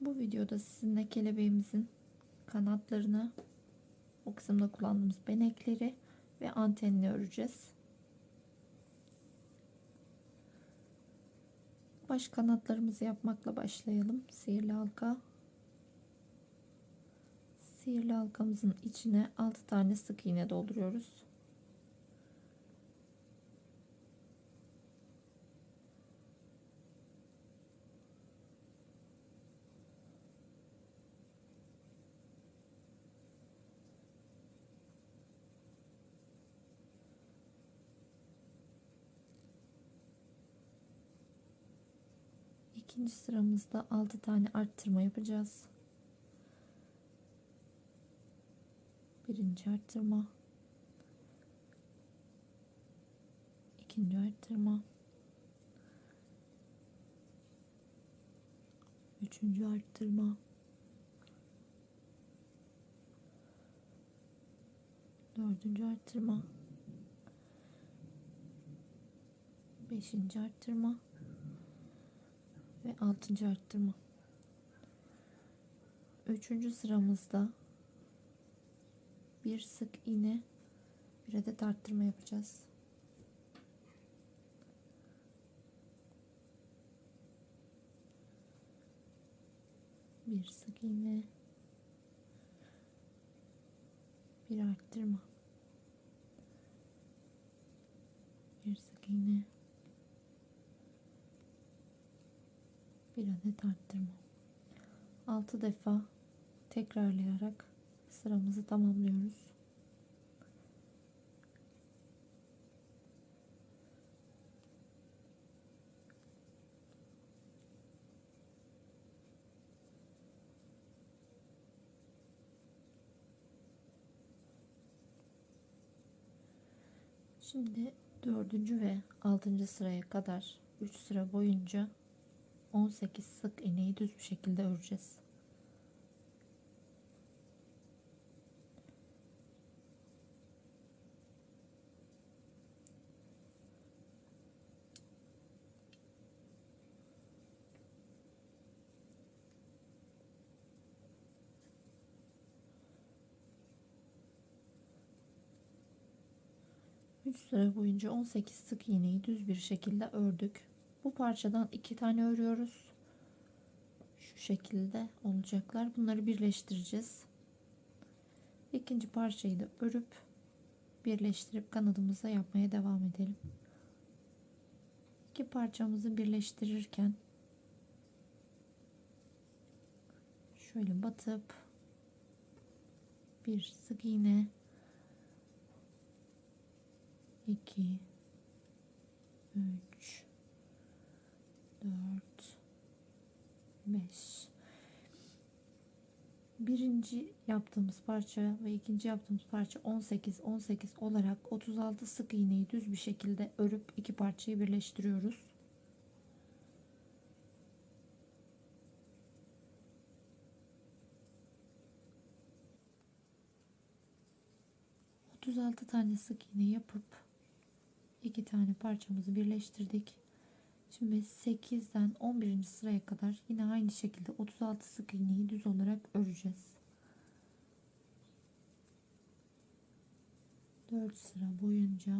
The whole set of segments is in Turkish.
Bu videoda sizinle kelebeğimizin kanatlarını, o kısımda kullandığımız benekleri ve antenini öreceğiz. Baş kanatlarımızı yapmakla başlayalım. Sihirli halka. Sihirli halkamızın içine 6 tane sık iğne dolduruyoruz. İkinci sıramızda 6 tane arttırma yapacağız. Birinci arttırma. ikinci arttırma. Üçüncü arttırma. Dördüncü arttırma. Beşinci arttırma ve altıncı arttırma. Üçüncü sıramızda bir sık iğne bir adet arttırma yapacağız. Bir sık iğne bir arttırma. Bir sık iğne bir adet arttırma. 6 defa tekrarlayarak sıramızı tamamlıyoruz. Şimdi dördüncü ve altıncı sıraya kadar 3 sıra boyunca 18 sık iğneyi düz bir şekilde öreceğiz. Üç sıra boyunca 18 sık iğneyi düz bir şekilde ördük. Bu parçadan iki tane örüyoruz. Şu şekilde olacaklar. Bunları birleştireceğiz. İkinci parçayı da örüp birleştirip kanadımıza yapmaya devam edelim. İki parçamızı birleştirirken şöyle batıp bir sık iğne 2 3 4 5 birinci yaptığımız parça ve ikinci yaptığımız parça 18 18 olarak 36 sık iğneyi düz bir şekilde örüp iki parçayı birleştiriyoruz. Altı tane sık iğne yapıp iki tane parçamızı birleştirdik. Şimdi 8'den 11. sıraya kadar yine aynı şekilde 36 sık iğneyi düz olarak öreceğiz. 4 sıra boyunca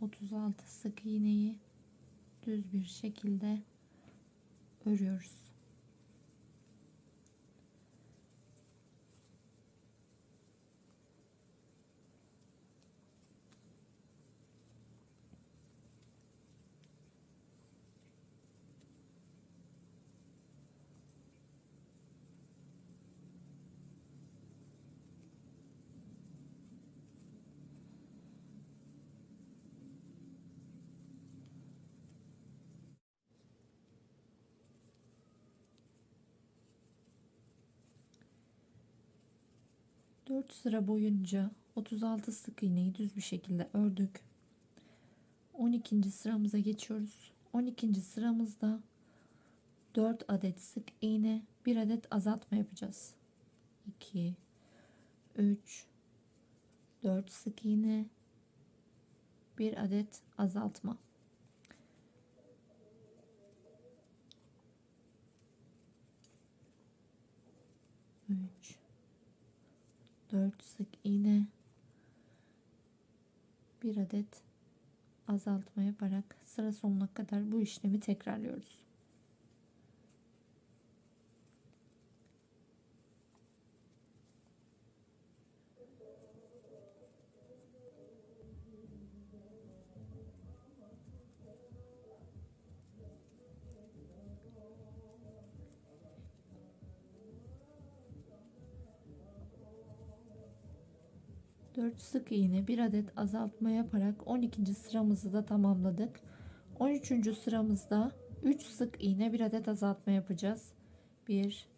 36 sık iğneyi düz bir şekilde örüyoruz. Dört sıra boyunca 36 sık iğneyi düz bir şekilde ördük. 12. sıramıza geçiyoruz. 12. sıramızda 4 adet sık iğne, 1 adet azaltma yapacağız. 2 3 4 sık iğne, 1 adet azaltma. 4 sık iğne bir adet azaltma yaparak sıra sonuna kadar bu işlemi tekrarlıyoruz. Dört sık iğne bir adet azaltma yaparak 12. sıramızı da tamamladık. 13. sıramızda 3 sık iğne bir adet azaltma yapacağız. 1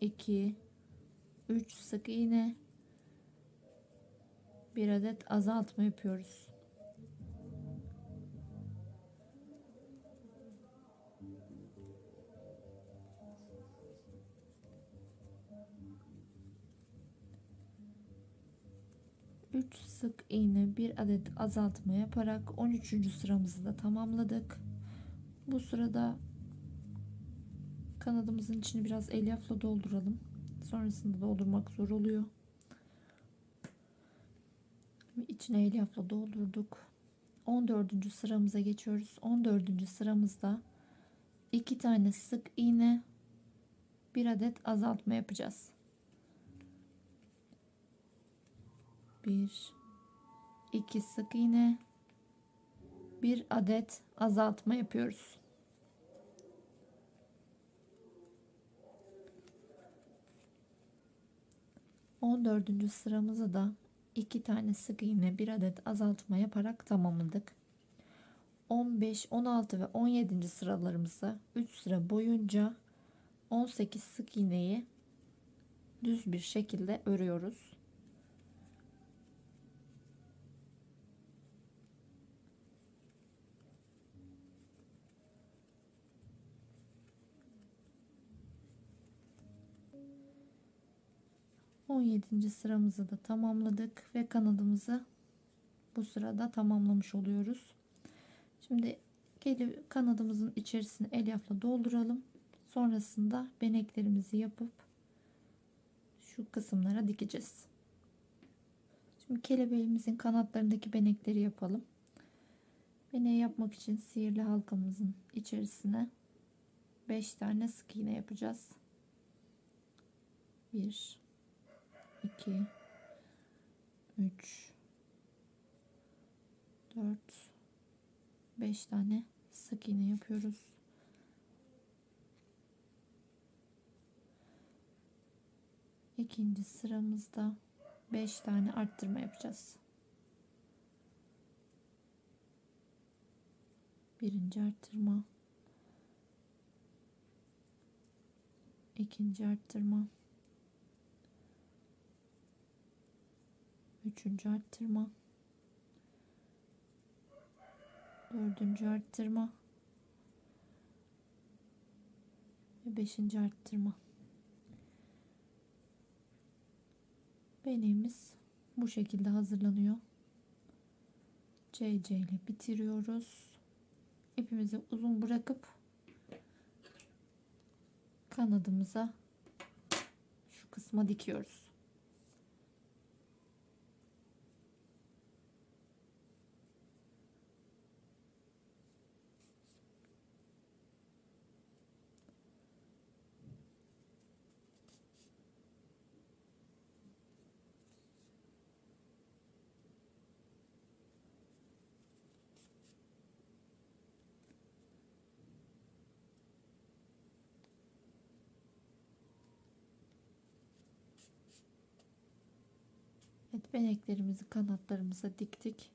2 3 sık iğne bir adet azaltma yapıyoruz. Sık iğne bir adet azaltma yaparak 13. sıramızı da tamamladık. Bu sırada kanadımızın içini biraz elyafla dolduralım. Sonrasında doldurmak zor oluyor. İçine elyafla doldurduk. 14. sıramıza geçiyoruz. 14. sıramızda iki tane sık iğne bir adet azaltma yapacağız. 1 2 sık iğne bir adet azaltma yapıyoruz. On dördüncü sıramızı da iki tane sık iğne bir adet azaltma yaparak tamamladık. 15, 16 ve 17. sıralarımızda 3 sıra boyunca 18 sık iğneyi düz bir şekilde örüyoruz. On yedinci sıramızı da tamamladık ve kanadımızı bu sırada tamamlamış oluyoruz. Şimdi gelip kanadımızın içerisine elyafla dolduralım. Sonrasında beneklerimizi yapıp şu kısımlara dikeceğiz. Şimdi kelebeğimizin kanatlarındaki benekleri yapalım. Beneği yapmak için sihirli halkamızın içerisine 5 tane sık iğne yapacağız. 1 2 3 4 5 tane sık iğne yapıyoruz. İkinci sıramızda 5 tane arttırma yapacağız. Birinci arttırma. ikinci arttırma. Üçüncü arttırma. Dördüncü arttırma. Ve beşinci arttırma. Beneğimiz bu şekilde hazırlanıyor. CC ile bitiriyoruz. İpimizi uzun bırakıp kanadımıza şu kısma dikiyoruz. Evet beneklerimizi kanatlarımıza diktik.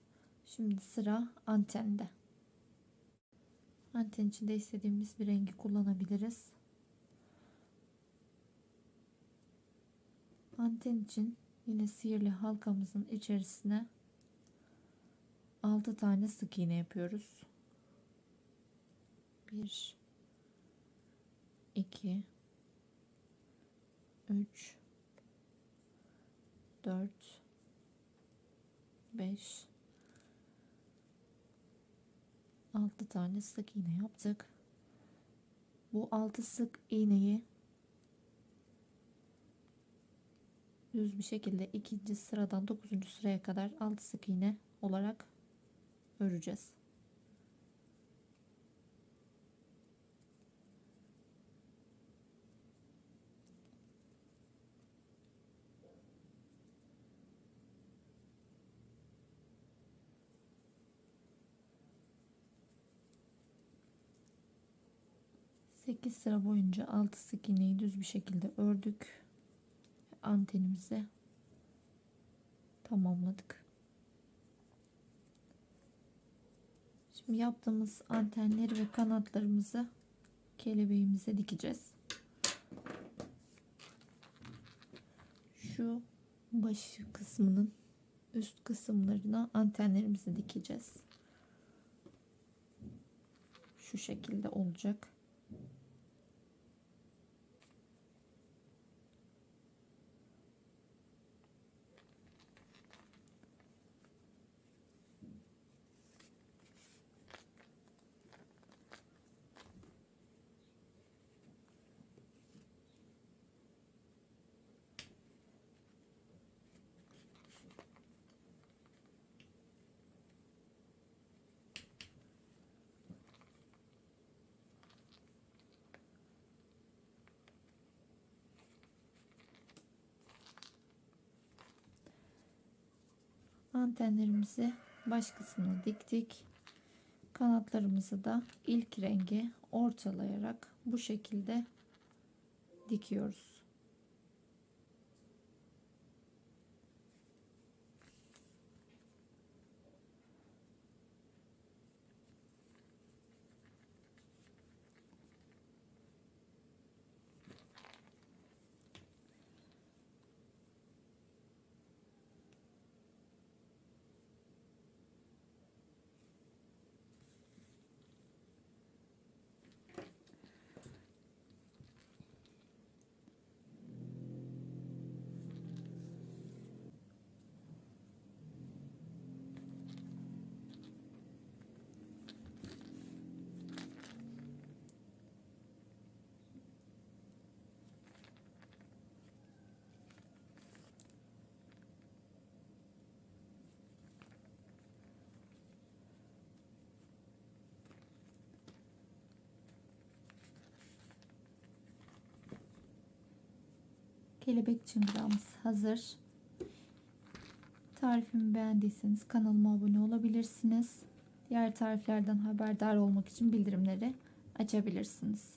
Şimdi sıra antende. Anten içinde istediğimiz bir rengi kullanabiliriz. Anten için yine sihirli halkamızın içerisine 6 tane sık iğne yapıyoruz. 1 2 3 4 5 6 tane sık iğne yaptık. Bu 6 sık iğneyi düz bir şekilde ikinci sıradan 9. sıraya kadar 6 sık iğne olarak öreceğiz. Sekiz sıra boyunca 6 sık iğneyi düz bir şekilde ördük. Antenimizi tamamladık. Şimdi yaptığımız antenleri ve kanatlarımızı kelebeğimize dikeceğiz. Şu baş kısmının üst kısımlarına antenlerimizi dikeceğiz. Şu şekilde olacak. Antenlerimizi baş kısmına diktik. Kanatlarımızı da ilk rengi ortalayarak bu şekilde dikiyoruz. Kelebek çıngırağımız hazır. Tarifimi beğendiyseniz kanalıma abone olabilirsiniz. Diğer tariflerden haberdar olmak için bildirimleri açabilirsiniz.